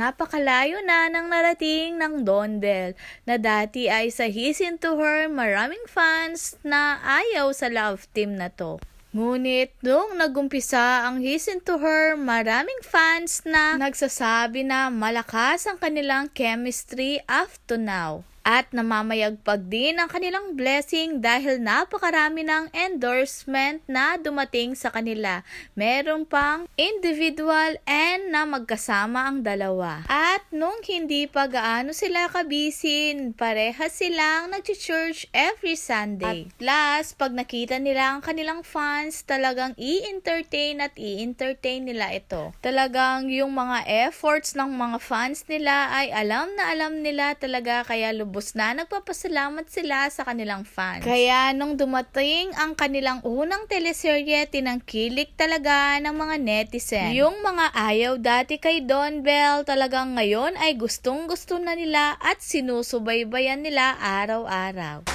Napakalayo na nang narating ng Don Bell na dati ay sa He's Into Her maraming fans na ayaw sa love team na to. Ngunit nung nagumpisa ang He's Into Her, maraming fans na nagsasabi na malakas ang kanilang chemistry up to now. At namamayagpag din ang kanilang blessing dahil napakarami ng endorsement na dumating sa kanila. Meron pang individual and na magkasama ang dalawa. At nung hindi pa gaano sila kabisin, parehas silang nag-church every Sunday. At last, pag nakita nila ang kanilang fans, talagang i-entertain at i-entertain nila ito. Talagang yung mga efforts ng mga fans nila ay alam na alam nila talaga kaya lubos na nagpapasalamat sila sa kanilang fans. Kaya nung dumating ang kanilang unang teleserye, tinangkilik talaga ng mga netizen. Yung mga ayaw dati kay Don Bell talagang ngayon ay gustong gusto na nila at sinusubaybayan nila araw-araw.